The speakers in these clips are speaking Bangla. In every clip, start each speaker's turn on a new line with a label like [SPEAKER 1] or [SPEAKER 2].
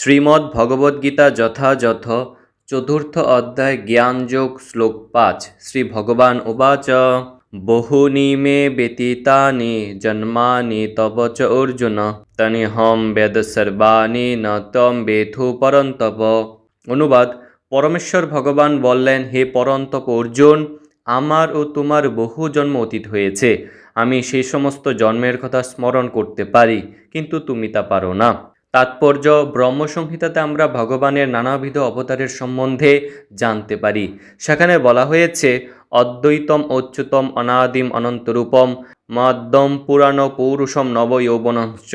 [SPEAKER 1] শ্রীমদ্ ভগবদ্গীতা যথাযথ, চতুর্থ অধ্যায় জ্ঞানযোগ শ্লোক পাঁচ, শ্রী ভগবান উবাচ। বহুনি মে ব্যতীতানি জন্মানি তব চ অর্জুন, তনি হম বেদ সর্বাণি ন তম বেথু পরন্তপ। অনুবাদ, পরমেশ্বর ভগবান বললেন, হে পরন্তপ অর্জুন, আমার ও তোমার বহু জন্ম অতীত হয়েছে, আমি সেই সমস্ত জন্মের কথা স্মরণ করতে পারি, কিন্তু তুমি তা পারো না। তাৎপর্য ব্রহ্মসংহিতাতে আমরা ভগবানের নানাবিধ অবতারের সম্বন্ধে জানতে পারি। সেখানে বলা হয়েছে, অদ্বৈতম অচ্যুতম অনাদিম অনন্তরূপম মদ্যম পুরাণ পৌরুষম নবযৌবনশ্চ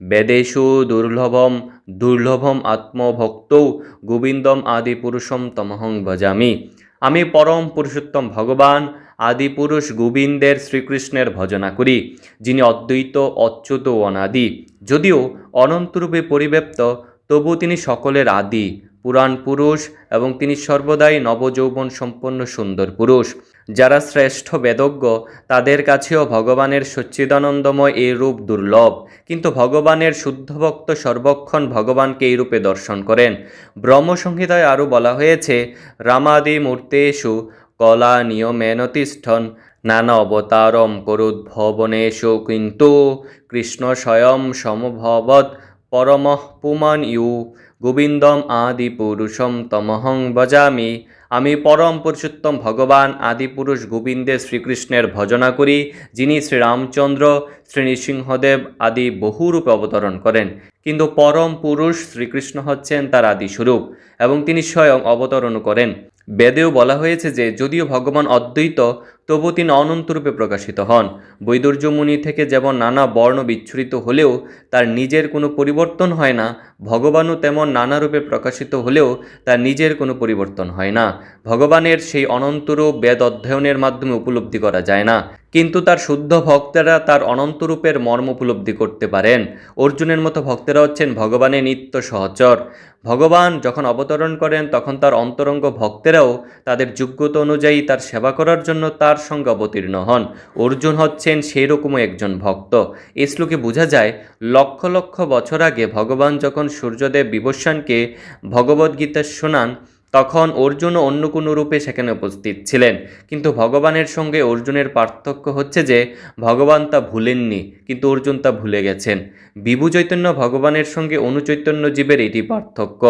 [SPEAKER 1] বেদেষু দুর্লভম দুর্লভম আত্মভক্তৌ গোবিন্দম আদি পুরুষম তমহং ভজামি। আমি পরম পুরুষোত্তম ভগবান আদিপুরুষ গোবিন্দের শ্রীকৃষ্ণের ভজনা করি, যিনি অদ্বৈত, অচ্যুত অনাদি। যদিও অনন্তরূপে পরিব্যাপ্ত, তবু তিনি সকলের আদি, পুরাণ পুরুষ এবং তিনি সর্বদাই নবযৌবন সম্পন্ন সুন্দর পুরুষ। যারা শ্রেষ্ঠ বেদজ্ঞ, তাদের কাছেও ভগবানের সচ্চিদানন্দময় এই রূপ দুর্লভ। কিন্তু ভগবানের শুদ্ধ ভক্ত সর্বক্ষণ ভগবানকে এই রূপে দর্শন করেন। ব্রহ্মসংহিতায় আরও বলা হয়েছে, রামাদি মূর্তেষু কলা নিয়মেন তিষ্ঠন নানা অবতারম করুদ্ভবনেষু কিন্তু কৃষ্ণ স্বয়ং সমভবৎ পরমঃ পুমান ইউ গোবিন্দম আদি পুরুষম তমহং বজামি আমি পরম পুরুষোত্তম ভগবান আদিপুরুষ গোবিন্দের শ্রীকৃষ্ণের ভজনা করি, যিনি শ্রীরামচন্দ্র শ্রী নৃসিংহদেব আদি বহুরূপে অবতরণ করেন। কিন্তু পরম পুরুষ শ্রীকৃষ্ণ হচ্ছেন তার আদি স্বরূপ এবং তিনি স্বয়ং অবতরণ করেন। বেদেও বলা হয়েছে যে যদিও ভগবান অদ্বৈত তবু তিনি অনন্তরূপে প্রকাশিত হন। বৈদুর্য মুনি থেকে যেমন নানা বর্ণ বিচ্ছুরিত হলেও তার নিজের কোনো পরিবর্তন হয় না, ভগবানও তেমন নানা রূপে প্রকাশিত হলেও তার নিজের কোনো পরিবর্তন হয় না। ভগবানের সেই অনন্তরূপ বেদ অধ্যয়নের মাধ্যমে উপলব্ধি করা যায় না। কিন্তু তার শুদ্ধ ভক্তেরা তার অনন্তরূপের মর্ম উপলব্ধি করতে পারেন। অর্জুনের মতো ভক্তেরা হচ্ছেন ভগবানের নিত্য সহচর। ভগবান যখন অবতরণ করেন, তখন তার অন্তরঙ্গ ভক্তেরাও তাদের যোগ্যতা অনুযায়ী তার সেবা করার জন্য তার সঙ্গে অবতীর্ণ হন। অর্জুন হচ্ছেন সেই একজন ভক্ত। এই শ্লোকে বোঝা যায়, লক্ষ লক্ষ বছর আগে ভগবান যখন সূর্যদেব বিবস্বানকে ভগবদ্গীতা শোনান তখন অর্জুনও অন্য কোনো রূপে সেখানে উপস্থিত ছিলেন। কিন্তু ভগবানের সঙ্গে অর্জুনের পার্থক্য হচ্ছে যে, ভগবান তা ভুলেননি, কিন্তু অর্জুন তা ভুলে গেছেন। বিভু চৈতন্য ভগবানের সঙ্গে অনুচৈতন্য জীবের এটি পার্থক্য।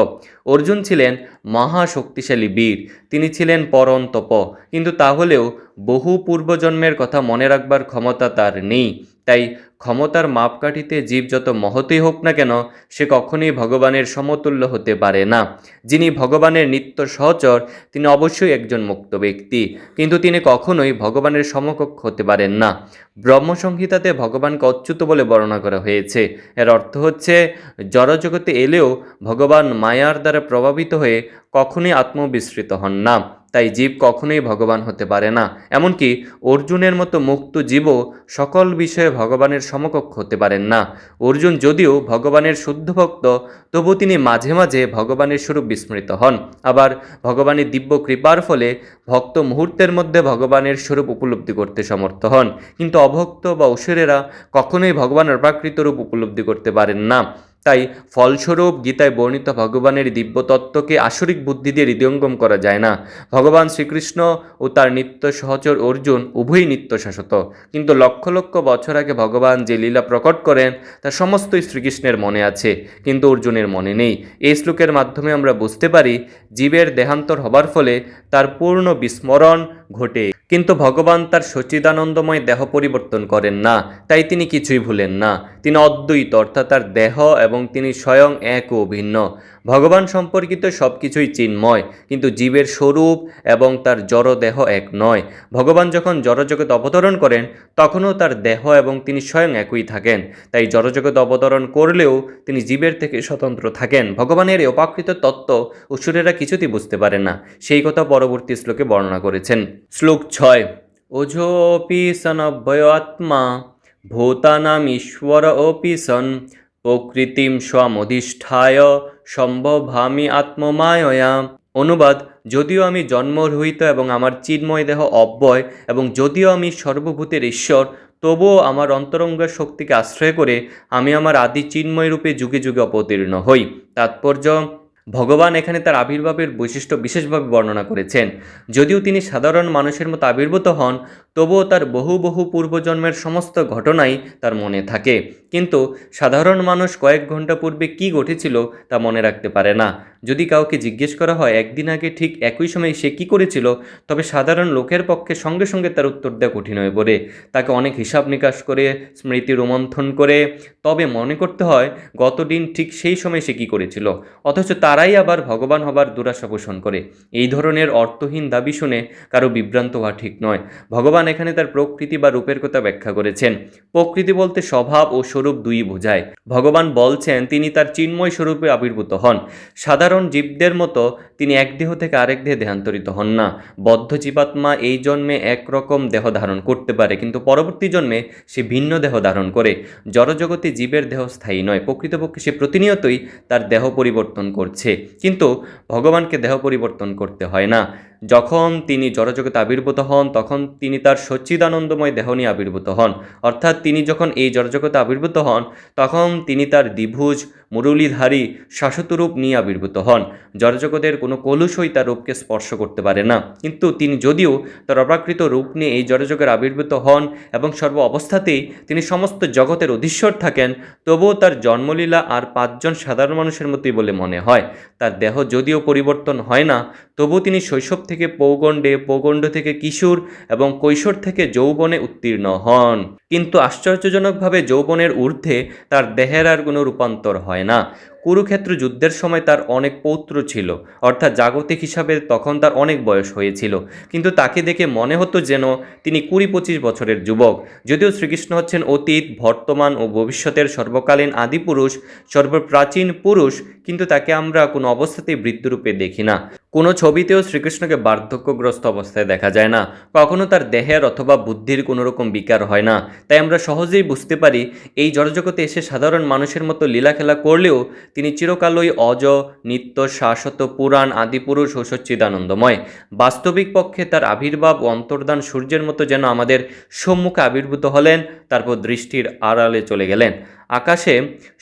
[SPEAKER 1] অর্জুন ছিলেন মহা শক্তিশালী বীর, তিনি ছিলেন পরম তপ কিন্তু তাহলেও বহু পূর্বজন্মের কথা মনে রাখবার ক্ষমতা তার নেই। তাই ক্ষমতার মাপকাঠিতে জীব যত মহতই হোক না কেন, সে কখনোই ভগবানের সমতুল্য হতে পারে না। যিনি ভগবানের নিত্য সহচর, তিনি অবশ্যই একজন মুক্ত ব্যক্তি। কিন্তু তিনি কখনোই ভগবানের সমকক্ষ হতে পারেন না। ব্রহ্মসংহিতাতে ভগবানকে অচ্যুত বলে বর্ণনা করা হয়েছে। এর অর্থ হচ্ছে, জড়জগতে এলেও ভগবান মায়ার দ্বারা প্রভাবিত হয়ে কখনোই আত্মবিস্মৃত হন না। তাই জীব কখনোই ভগবান হতে পারে না। এমনকি অর্জুনের মতো মুক্ত জীবও সকল বিষয়ে ভগবানের সমকক্ষ হতে পারেন না। অর্জুন যদিও ভগবানের শুদ্ধ ভক্ত, তবু তিনি মাঝে মাঝে ভগবানের স্বরূপ বিস্মৃত হন। আবার ভগবানের দিব্য কৃপার ফলে ভক্ত মুহূর্তের মধ্যে ভগবানের স্বরূপ উপলব্ধি করতে সমর্থ হন। কিন্তু অভক্ত বা অসুরেরা কখনোই ভগবানের প্রাকৃত রূপ উপলব্ধি করতে পারেন না। তাই ফলস্বরূপ গীতায় বর্ণিত ভগবানের দিব্য তত্ত্বকে আসরিক বুদ্ধি দিয়ে হৃদয়ঙ্গম করা যায় না। ভগবান শ্রীকৃষ্ণ ও তার নিত্য সহচর অর্জুন উভয়ই নিত্য শাশ্বত কিন্তু লক্ষ লক্ষ বছর আগে ভগবান যে লীলা প্রকট করেন, তা সমস্তই শ্রীকৃষ্ণের মনে আছে, কিন্তু অর্জুনের মনে নেই। এই শ্লোকের মাধ্যমে আমরা বুঝতে পারি, জীবের দেহান্তর হবার ফলে তার পূর্ণ বিস্মরণ ঘটে। কিন্তু ভগবান তার সচিদানন্দময় দেহ পরিবর্তন করেন না, তাই তিনি কিছুই ভুলেন না। তিনি অদ্বৈত, অর্থাৎ তার দেহ এবং তিনি স্বয়ং এক ও ভিন্ন। ভগবান সম্পর্কিত সব কিছুই চিন্ময়, কিন্তু জীবের স্বরূপ এবং তার জড় দেহ এক নয়। ভগবান যখন জড়জগৎ অবতরণ করেন, তখনও তার দেহ এবং তিনি স্বয়ং একই থাকেন। তাই জড়জগৎ অবতরণ করলেও তিনি জীবের থেকে স্বতন্ত্র থাকেন। ভগবানের এই অপাকৃত তত্ত্ব অসুরেরা কিছুতেই বুঝতে পারে না। সেই কথা পরবর্তী শ্লোকে বর্ণনা করেছেন। শ্লোক ছয়। ওঝোপি সনভয় আত্মা ভূতানাম ঈশ্বর অপি সন, প্রকৃতিম স্বমধিষ্ঠায় সম্ভবামি আত্মমায়য়া। অনুবাদ, যদিও আমি জন্মরহিত এবং আমার চিন্ময় দেহ অব্যয় এবং যদিও আমি সর্বভূতের ঈশ্বর, তবুও আমার অন্তরঙ্গের শক্তিকে আশ্রয় করে আমি আমার আদি চিন্ময় রূপে যুগে যুগে অবতীর্ণ হই। তাৎপর্য ভগবান এখানে তার আবির্ভাবের বৈশিষ্ট্য বিশেষভাবে বর্ণনা করেছেন। যদিও তিনি সাধারণ মানুষের মতো আবির্ভূত হন তবুও তার বহু বহু পূর্বজন্মের সমস্ত ঘটনাই তার মনে থাকে। কিন্তু সাধারণ মানুষ কয়েক ঘণ্টা পূর্বে কি ঘটেছিল তা মনে রাখতে পারে না। যদি কাউকে জিজ্ঞেস করা হয়, একদিন আগে ঠিক একই সময় সে কি করেছিল, তবে সাধারণ লোকের পক্ষে সঙ্গে সঙ্গে তার উত্তর দেওয়া কঠিন হয়ে পড়ে। তাকে অনেক হিসাব নিকাশ করে, স্মৃতি রোমন্থন করে, তবে মনে করতে হয় গত দিন ঠিক সেই সময় সে কি করেছিল। অথচ তারাই আবার ভগবান হবার দুরাশা পোষণ করে। এই ধরনের অর্থহীন দাবি শুনে কারও বিভ্রান্ত হওয়া ঠিক নয়। ভগবান এখানে তার প্রকৃতি বা রূপের কথা ব্যাখ্যা করেছেন। প্রকৃতি বলতে স্বভাব ও স্বরূপ দুই বোঝায়। ভগবান বলছেন, তিনি তার চিন্ময় স্বরূপে আবির্ভূত হন। সাধারণ জীবদের মতো তিনি এক দেহ থেকে আরেক দেহে দেহান্তরিত হন না। বদ্ধ জীবাত্মা এই জন্মে একরকম দেহ ধারণ করতে পারে, কিন্তু পরবর্তী জন্মে সে ভিন্ন দেহ ধারণ করে। জড়জগতে জীবের দেহ স্থায়ী নয়, প্রকৃতপক্ষে সে প্রতিনিয়তই তার দেহ পরিবর্তন করছে। কিন্তু ভগবানকে দেহ পরিবর্তন করতে হয় না। যখন তিনি জড়জগতে আবির্ভূত হন, তখন তিনি তার সচ্চিদানন্দময় দেহ নিয়ে আবির্ভূত হন। অর্থাৎ তিনি যখন এই জড়জগতে আবির্ভূত হন, তখন তিনি তার দ্বিভুজ মুরলীধারী শাশ্বত রূপ নিয়ে আবির্ভূত হন। জড়জগতের কোনো কলুষই তার রূপকে স্পর্শ করতে পারে না। কিন্তু তিনি যদিও তার অপ্রাকৃত রূপ নিয়ে এই জড়জগের আবির্ভূত হন এবং সর্ব অবস্থাতেই তিনি সমস্ত জগতের অধীশ্বর থাকেন, তবুও তার জন্মলীলা আর পাঁচজন সাধারণ মানুষের মতোই বলে মনে হয়। তার দেহ যদিও পরিবর্তন হয় না তবু তিনি শৈশব থেকে পৌগণ্ডে, পৌগণ্ড থেকে কিশোর এবং কৈশোর থেকে যৌবনে উত্তীর্ণ হন। কিন্তু আশ্চর্যজনকভাবে যৌবনের ঊর্ধ্বে তার দেহের আর কোনো রূপান্তর হয় না কুরুক্ষেত্র যুদ্ধের সময় তার অনেক পৌত্র ছিল, অর্থাৎ জাগতিক হিসাবে তখন তার অনেক বয়স হয়েছিল। কিন্তু তাকে দেখে মনে হতো যেন তিনি কুড়ি পঁচিশ বছরের যুবক। যদিও শ্রীকৃষ্ণ হচ্ছেন অতীত, বর্তমান ও ভবিষ্যতের সর্বকালীন আদিপুরুষ, সর্বপ্রাচীন পুরুষ, কিন্তু তাকে আমরা কোনো অবস্থাতেই বৃদ্ধরূপে দেখি না। কোনো ছবিতেও শ্রীকৃষ্ণকে বার্ধক্যগ্রস্ত অবস্থায় দেখা যায় না। কখনো তার দেহের অথবা বুদ্ধির কোনো রকম বিকার হয় না। তাই আমরা সহজেই বুঝতে পারি, এই জড়জগতে এসে সাধারণ মানুষের মতো লীলা খেলা করলেও তিনি চিরকালই অজ, নিত্য, শাশ্বত, পুরাণ আদিপুরুষ ও সচ্চিদানন্দময়। বাস্তবিক পক্ষে তার আবির্ভাব ও অন্তর্দান সূর্যের মতো যেন আমাদের সম্মুখে আবির্ভূত হলেন, তারপর দৃষ্টির আড়ালে চলে গেলেন। আকাশে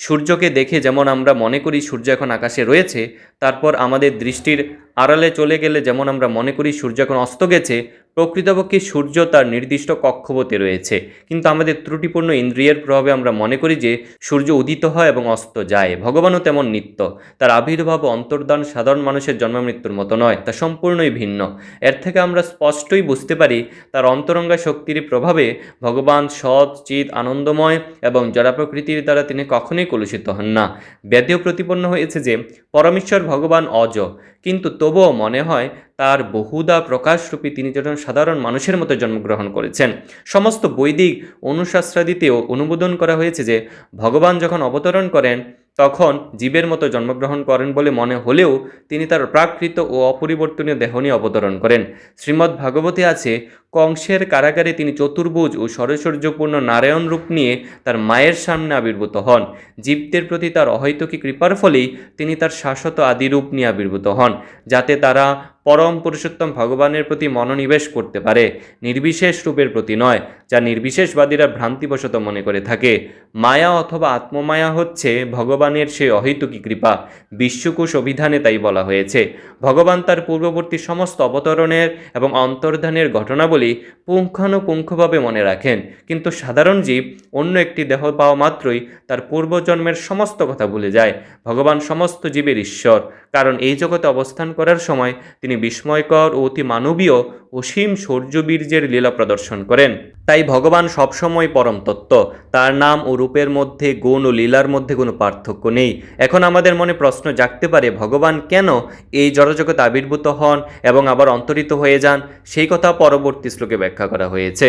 [SPEAKER 1] সূর্যকে দেখে যেমন আমরা মনে করি সূর্য এখন আকাশে রয়েছে, তারপর আমাদের দৃষ্টির আড়ালে চলে গেলে যেমন আমরা মনে করি সূর্য এখন অস্ত গেছে, প্রকৃতপক্ষে সূর্য তার নির্দিষ্ট কক্ষপথে রয়েছে। কিন্তু আমাদের ত্রুটিপূর্ণ ইন্দ্রিয়ের প্রভাবে আমরা মনে করি যে সূর্য উদিত হয় এবং অস্ত যায়। ভগবানও তেমন নিত্য। তার আবির্ভাব অন্তর্দান সাধারণ মানুষের জন্ম মৃত্যুর মতো নয়, তা সম্পূর্ণই ভিন্ন। এর থেকে আমরা স্পষ্টই বুঝতে পারি, তার অন্তরঙ্গা শক্তির প্রভাবে ভগবান সৎ, চিৎ, আনন্দময় এবং জড়া প্রকৃতির দ্বারা তিনি কখনোই কলুষিত হন না। বেদেও প্রতিপন্ন হয়েছে যে, পরমেশ্বর ভগবান অজ। কিন্তু তবুও মনে হয়, তার বহুদা প্রকাশরূপী তিনি যখন সাধারণ মানুষের মতো জন্মগ্রহণ করেছেন। সমস্ত বৈদিক অনুশাস্ত্রাদিতেও অনুমোদন করা হয়েছে যে, ভগবান যখন অবতরণ করেন, তখন জীবের মতো জন্মগ্রহণ করেন বলে মনে হলেও তিনি তার প্রাকৃত ও অপরিবর্তনীয় দেহ নিয়ে অবতরণ করেন। শ্রীমদ্ ভাগবতে আছে কংসের কারাগারে তিনি চতুর্ভুজ ও সরৈশ্বর্যপূর্ণ নারায়ণ রূপ নিয়ে তার মায়ের সামনে আবির্ভূত হন। জীবদের প্রতি তার অহৈতুকী কৃপার ফলেই তিনি তার শাশ্বত আদিরূপ নিয়ে আবির্ভূত হন, যাতে তারা পরম পুরুষোত্তম ভগবানের প্রতি মনোনিবেশ করতে পারে, নির্বিশেষ রূপের প্রতি নয়, যা নির্বিশেষবাদীরা ভ্রান্তিবশত মনে করে থাকে। মায়া অথবা আত্মমায়া হচ্ছে ভগবানের সেই অহৈতুকী কৃপা। বিশ্বকোষ অভিধানে তাই বলা হয়েছে। ভগবান তার পূর্ববর্তী সমস্ত অবতরণের এবং অন্তর্ধানের ঘটনাবলী পুঙ্খানুপুঙ্খভাবে মনে রাখেন। কিন্তু সাধারণ জীব অন্য একটি দেহ পাওয়া মাত্রই তার পূর্বজন্মের সমস্ত কথা ভুলে যায়। ভগবান সমস্ত জীবের ঈশ্বর। কারণ এই জগতে অবস্থান করার সময় তিনি বিস্ময়কর ও অতি মানবীয় অসীম সৌর্যবীর্যের লীলা প্রদর্শন করেন। তাই ভগবান সবসময় পরম তত্ত্ব। তার নাম ও রূপের মধ্যে, গুণ ও লীলার মধ্যে কোনো পার্থক্য নেই। এখন আমাদের মনে প্রশ্ন জাগতে পারে, ভগবান কেন এই জড়জগতে আবির্ভূত হন এবং আবার অন্তরিত হয়ে যান? সেই কথা পরবর্তী শ্লোকে ব্যাখ্যা করা হয়েছে।